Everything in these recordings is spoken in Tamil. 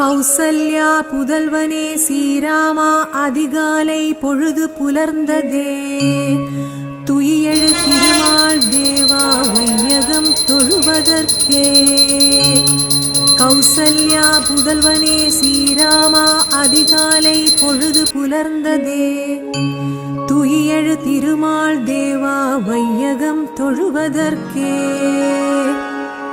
கௌசல்யா புதல்வனே ஸ்ரீராமா அதிகாலை பொழுது புலர்ந்ததே. துயிலெழு திருமால் தேவா வையகம் தொழுவதற்கே. கௌசல்யா புதல்வனே ஸ்ரீராமா அதிகாலை பொழுது புலர்ந்ததே. துயிலெழு திருமால் தேவா வையகம் தொழுவதற்கே.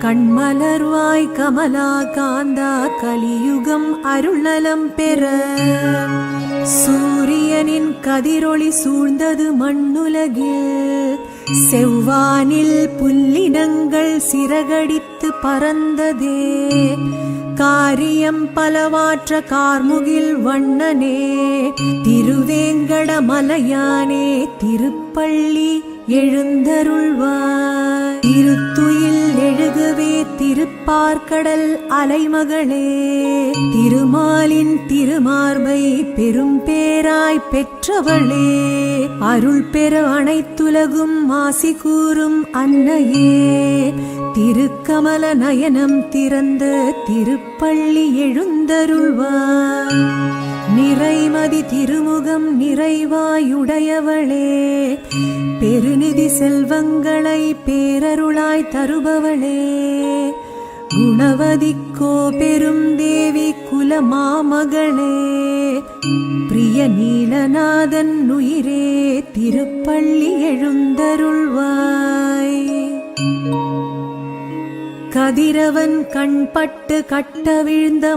கண்மலர்வாய் கமலா காந்தா கலியுகம் அருள் பெற. சூரியனின் கதிரொளி சூழ்ந்தது மண்ணுலகில் செவ்வானில் புல்லினங்கள் சிறகடித்து பறந்ததே. காரியம் பலவாற்ற கார்முகில் வண்ணனே. திருவேங்கட மலையானே திருப்பள்ளி எழுந்தருள்வாய். திருத்துயில் எழுகவே திருப்பார்க்கடல் அலைமகளே. திருமாலின் திருமார்பை பெரும் பேராய் பெற்றவளே. அருள் பெற அனைத்துலகும் மாசி கூறும் அன்னையே. திருக்கமல நயனம் திறந்த திருப்பள்ளி எழுந்தருள்வார். நிறைமதி திருமுகம் நிறைவாயுடையவளே. பெருநிதி செல்வங்களை பேரருளாய் தருபவளே. குணவதிக்கோ பெரும் தேவி குலமாமகளே. பிரிய நீலநாதன் உயிரே திருப்பள்ளி எழுந்தருள்வாய். கதிரவன் கண்பட்டு கட்ட விழுந்த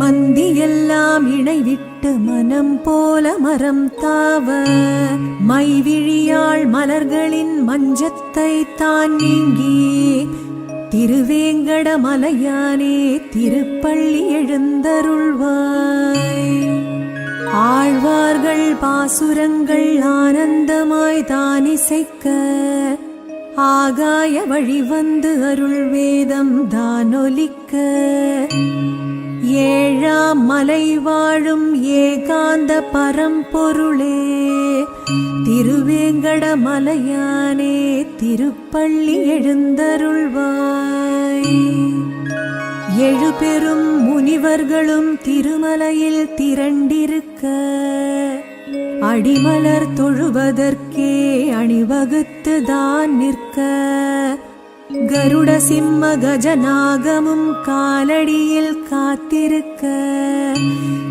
மந்தியெல்லாம் இணைவிட்டு மனம் போல மரம் தாவ. மைவிழியாள் மலர்களின் மஞ்சத்தை தான் நீங்கி. திருவேங்கட மலையானே திருப்பள்ளி எழுந்தருள்வாய். ஆழ்வார்கள் பாசுரங்கள் ஆனந்தமாய் தான் இசைக்க ஆகாய வழி வந்து அருள் வேதம் தானொலிக்க. ஏழாம் மலை வாழும் ஏகாந்த பரம்பொருளே திருவேங்கட மலையானே திருப்பள்ளி எழுந்தருள்வாய். எழு பெரும் முனிவர்களும் திருமலையில் திரண்டிருக்க அடிமலர் தொழுவதற்கே அணிவகுத்து தான் நிற்க கருட சிம்ம கஜநாகமும் காலடியில் காத்திருக்க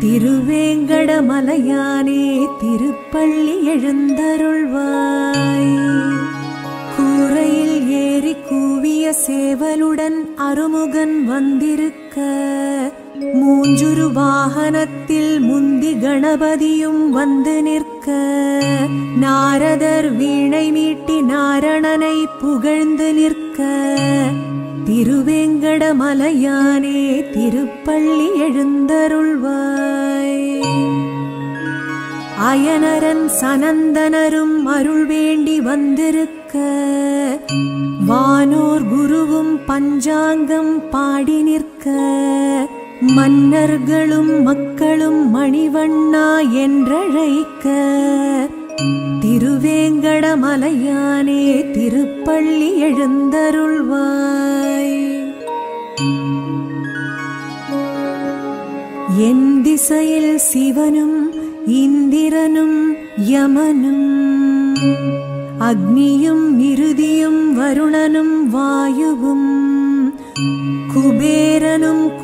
திருவேங்கட மலையானே திருப்பள்ளி எழுந்தருள்வாய். கூரையில் ஏறி கூவிய சேவலுடன் அருமுகன் வந்திருக்க மூஞ்சுரு வாகனத்தில் முந்தி கணபதியும் வந்து நிற்க. நாரதர் வீணை மீட்டி நாரணனை புகழ்ந்து நிற்க. திருவேங்கடமலையானே திருப்பள்ளி எழுந்தருள்வாய். அயனரன் சனந்தனரும் அருள் வேண்டி வந்திருக்க. வானோர் குருவும் பஞ்சாங்கம் பாடி நிற்க. மன்னர்களும் மக்களும் மணிவண்ணா என்றழைக்க திருவேங்கடமலையானே திருப்பள்ளி எழுந்தருள்வாய். என் திசையில் சிவனும் இந்திரனும் யமனும் அக்னியும் இறுதியும் வருணனும் வாயுவும் குபேரனும்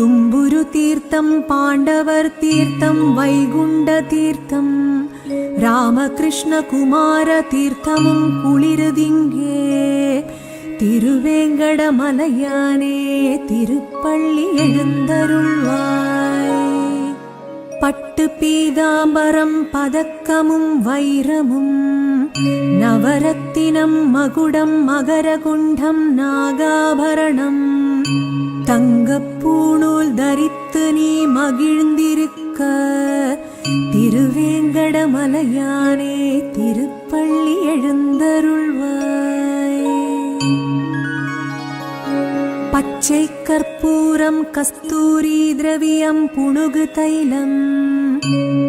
தும்புரு தீர்த்தம் பாண்டவர் தீர்த்தம் வைகுண்ட தீர்த்தம். ராமகிருஷ்ண குமார தீர்த்தமும் குளிருதிங்கே. திருவேங்கட மலையானே திருப்பள்ளி எழுந்தருள்வாய். பட்டு பீதாம்பரம் பதக்கமும் வைரமும். நவரத்தினம் மகுடம் மகரகுண்டம் நாகாபரணம். தங்கப்பூணூல் தரித்து நீ மகிழ்ந்திருக்க. திருவேங்கடமலையானே திருப்பள்ளி எழுந்தருள்வாய். பச்சை கற்பூரம் கஸ்தூரி திரவியம் புணுகு தைலம்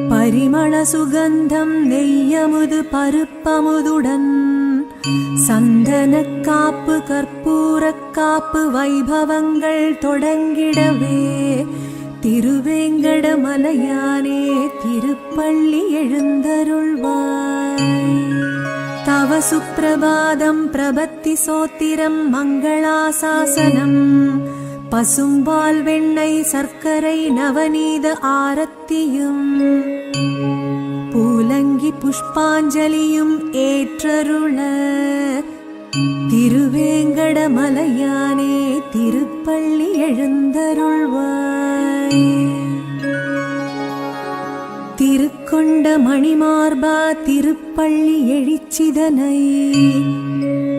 பரிமள சுகந்தம் நெய்யமுது பருப்பமுதுடன். சந்தன காப்பு கற்பூர காப்பு வைபவங்கள் தொடங்கிடவே. திருவேங்கடமலையானே திருப்பள்ளி எழுந்தருள்வாய். தவ சுப்பிரபாதம் பிரபத்தி சோத்திரம் மங்களாசாசனம். பசும்பால் வெண்ணெய் சர்க்கரை நவநீத ஆரத்தியும். வணங்கி புஷ்பாஞ்சலியும் ஏற்றருள. திருவேங்கடமலையானே திருப்பள்ளி எழுந்தருள்வாய். திருக்கொண்ட மணிமார்பா திருப்பள்ளி எழிச்சிதனை.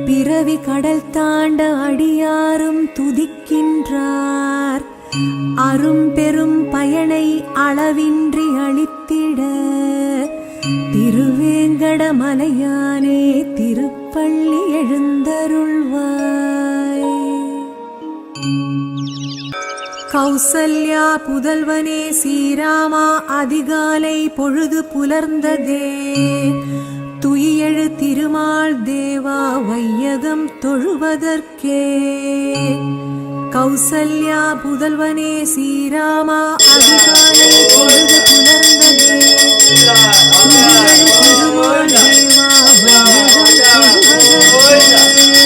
பிறவி கடல் தாண்ட அடியாரும் துதிக்கின்றார். அரும் பெரும் பயனை அளவின்றி அளித்திட. திருவேங்கடமலையானே திருப்பள்ளி எழுந்தருள்வாய். கௌசல்யா புதல்வனே சீராமா அதிகாலை பொழுது புலர்ந்ததே. துயியெழு திருமால் தேவா வையகம் தொழுவதற்கே. கௌசல்யா புதல்வனே ஸ்ரீராமா அதிகாலை பொழுது புலர்ந்ததே. துயியெழு திருமால் தேவா வையகம் தொழுவதற்கே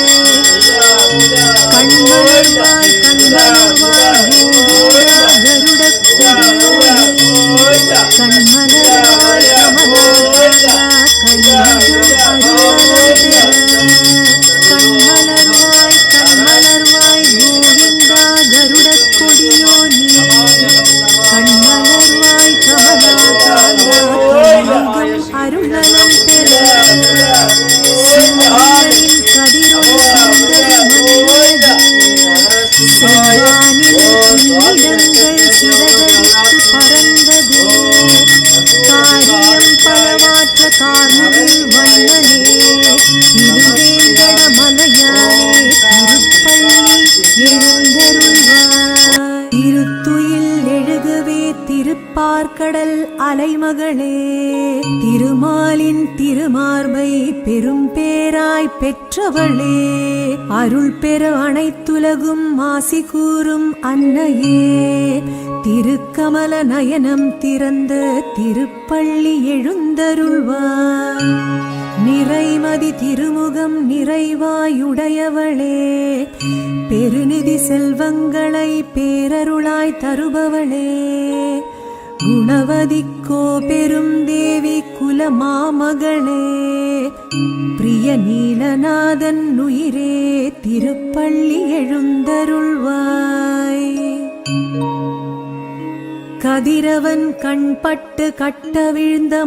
கண்மலர்வாய் கண்மலர்வாய் கோவிந்தா கருடக் கண்மலர்வாய் கமலாகாந்தா கலியுகம் மங்கள மலையானே திருப்பள்ளி எழுந்தருள்வாய். திருப்பார்கடல் அலைமகளே திருமாலின் திருமார்பை பெரும் பேராய் பெற்றவளே. அருள் பெற அனைத்துலகும் மாசி கூறும் அன்னையே. திருக்கமல நயனம் திறந்த திருப்பள்ளி எழுந்தருள்வார் நிறைமதி திருமுகம் நிறைவாயுடையவளே. பெருநிதி செல்வங்களை பேரருளாய் தருபவளே. குணவதிக்கோ பெரும் தேவி குல மாமகளே பிரிய நீலநாதன் உயிரே திருப்பள்ளி எழுந்தருள்வாய். கதிரவன் கண்பட்டு கட்ட விழுந்த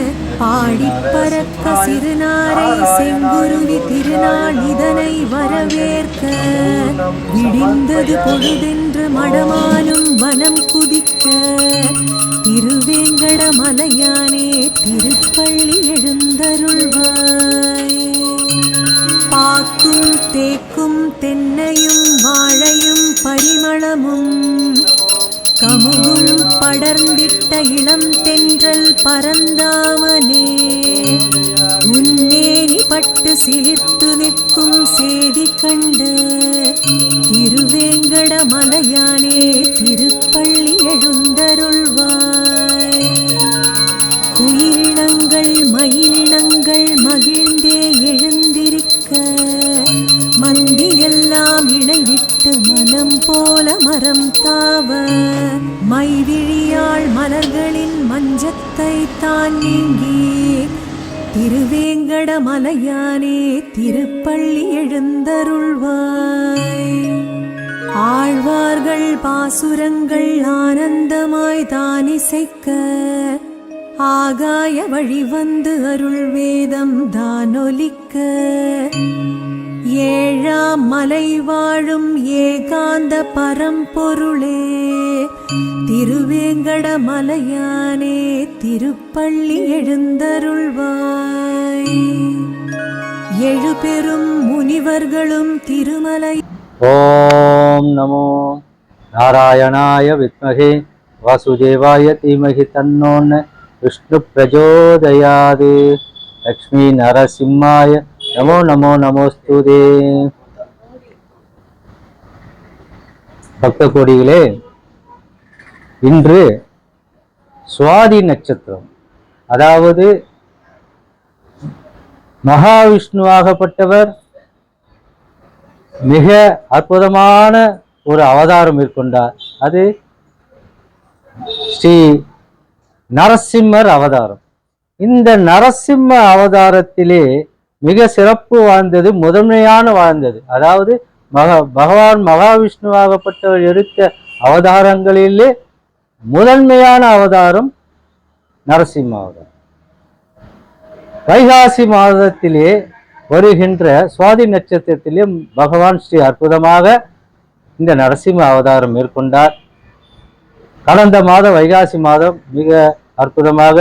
பாடிப் பறக்க சிறுநாரை செங்குருவி திருநாள் இதனை வரவேற்க. விடிந்தது பொழுதென்று மடமானும் வனம் குதிக்க. திருவேங்கட மலையானே திருப்பள்ளி எழுந்தருள்வாய். பாக்கும் தேக்கும் தென்னையும் வாழையும் பரிமளமும். கமுகும் படர்ந்திட்ட இளம் தென்றல் பரந்தாம சிலிர்த்து நிற்கும் சேதி கண்டு திருவேங்கட மலையானே திருப்பள்ளி எழுந்தருள்வாய். குயிலினங்கள் மயிலினங்கள் மகிழ்ந்தே எழுந்திருக்க மந்தி எல்லாம் இணைவிட்டு மனம் போல மரம் தாவ மைவிழியாள் மலர்களின் மஞ்சத்தை தான் நீங்கி திருவேங்கட மலையானே திருப்பள்ளி எழுந்தருள்வாய். ஆழ்வார்கள் பாசுரங்கள் ஆனந்தமாய் தானிசைக்க ஆகாய வழி வந்து அருள் வேதம் தானொலிக்க. ஏழாம் மலை வாழும் ஏகாந்த பரம்பொருளே திருவேங்கட மலையானே திருப்பள்ளி எழுந்தருள்வாய். எழுபெரும் முனிவர்களும் திருமலை ஓம் நமோ நாராயணாய வித்மகே வாசுதேவாய தீமகி தன்னோன் விஷ்ணு பிரஜோதயாது லக்ஷ்மி நரசிம்மாய நமோ நமோ நமோஸ்துதே பக்த கோடிகளே இன்று சுவாதி நட்சத்திரம் அதாவது மகாவிஷ்ணுவாகப்பட்டவர் மிக அற்புதமான ஒரு அவதாரம் மேற்கொண்டார். அது ஸ்ரீ நரசிம்மர் அவதாரம். இந்த நரசிம்ம அவதாரத்திலே மிக சிறப்பு வாழ்ந்தது முதன்மையான வாழ்ந்தது. அதாவது மக பகவான் மகாவிஷ்ணுவாகப்பட்டவர் எடுத்த அவதாரங்களிலே முதன்மையான அவதாரம் நரசிம்ம அவதாரம் வைகாசி மாதத்திலே வருகின்ற சுவாதி நட்சத்திரத்திலே பகவான் ஸ்ரீ அற்புதமாக இந்த நரசிம்ம அவதாரம் மேற்கொண்டார். கடந்த மாதம் வைகாசி மாதம் மிக அற்புதமாக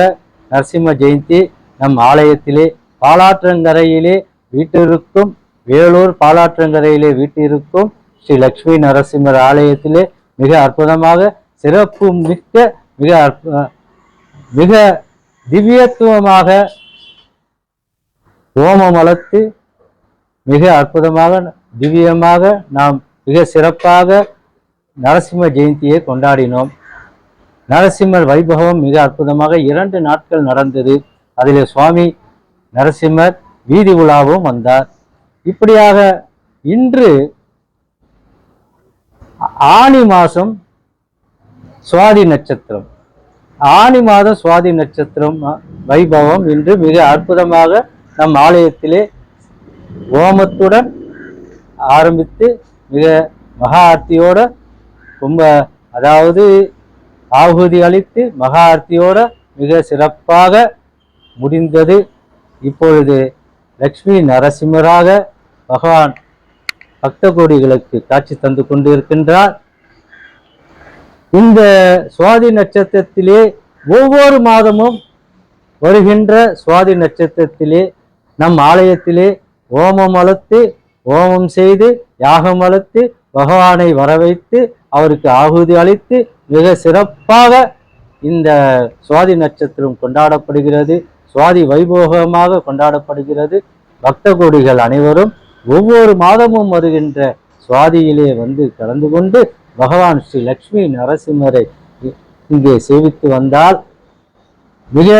நரசிம்ம ஜெயந்தி நம் ஆலயத்திலே பாலாற்றங்கரையிலே வீட்டிற்கும் வேலூர் பாலாற்றங்கரையிலே வீட்டிற்கும் ஸ்ரீ லக்ஷ்மி நரசிம்மர் ஆலயத்திலே மிக அற்புதமாக சிறப்பு மிக்க மிக மிக திவ்யத்துவமாக ஓமம் வளர்த்து மிக அற்புதமாக திவ்யமாக நாம் மிக சிறப்பாக நரசிம்ம ஜெயந்தியை கொண்டாடினோம். நரசிம்மர் வைபவம் மிக அற்புதமாக இரண்டு நாட்கள் நடந்தது. அதில் சுவாமி நரசிம்மர் வீதி உலாவும் வந்தார். இப்படியாக இன்று ஆனி மாதம் சுவாதி நட்சத்திரம். ஆனி மாதம் சுவாதி நட்சத்திரம் வைபவம் இன்று மிக அற்புதமாக நம் ஆலயத்திலே ஓமத்துடன் ஆரம்பித்து மிக மகா ஆர்த்தியோட ரொம்ப அதாவது ஆகுதி அளித்து மகா ஆர்த்தியோட மிக சிறப்பாக முடிந்தது. இப்பொழுது லக்ஷ்மி நரசிம்மராக பகவான் பக்த கோடிகளுக்கு காட்சி தந்து கொண்டிருக்கின்றார். இந்த சுவாதி நட்சத்திரத்திலே ஒவ்வொரு மாதமும் வருகின்ற சுவாதி நட்சத்திரத்திலே நம் ஆலயத்திலே ஓமம் வளர்த்து ஓமம் செய்து யாகம் வளர்த்து பகவானை வரவைத்து அவருக்கு ஆகுதி அளித்து மிக சிறப்பாக இந்த சுவாதி நட்சத்திரம் கொண்டாடப்படுகிறது. சுவாதி வைபோகமாக கொண்டாடப்படுகிறது. பக்த கோடிகள் அனைவரும் ஒவ்வொரு மாதமும் வருகின்ற சுவாதியிலே வந்து கலந்து கொண்டு பகவான் ஸ்ரீ லக்ஷ்மி நரசிம்மரை இங்கே சேவித்து வந்தால் மிக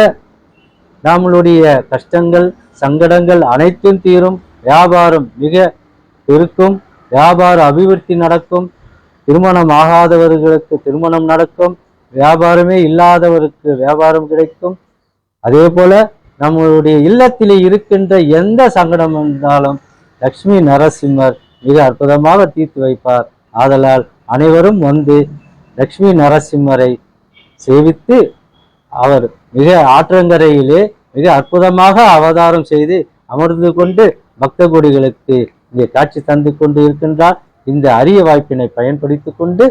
நம்மளுடைய கஷ்டங்கள் சங்கடங்கள் அனைத்தும் தீரும். வியாபாரம் மிக பெருக்கும். வியாபார அபிவிருத்தி நடக்கும். திருமணம் ஆகாதவர்களுக்கு திருமணம் நடக்கும். வியாபாரமே இல்லாதவருக்கு வியாபாரம் கிடைக்கும். அதே போல நம்மளுடைய இல்லத்திலே இருக்கின்ற எந்த சங்கடம் இருந்தாலும் லக்ஷ்மி நரசிம்மர் மிக அற்புதமாக தீர்த்து வைப்பார். ஆதலால் அனைவரும் வந்து லக்ஷ்மி நரசிம்மரை சேவித்து அவர் மிக ஆற்றங்கரையிலே மிக அற்புதமாக அவதாரம் செய்து அமர்ந்து கொண்டு பக்த கொடிகளுக்கு இங்கே காட்சி தந்து கொண்டு இருக்கின்றார். இந்த அரிய வாய்ப்பினை பயன்படுத்தி கொண்டு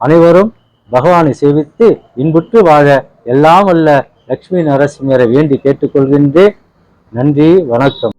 அனைவரும் பகவானை சேவித்து இன்புற்று வாழ எல்லாம் அல்ல லக்ஷ்மி நரசிம்மரை வேண்டி கேட்டுக்கொள்கின்றேன். நன்றி வணக்கம்.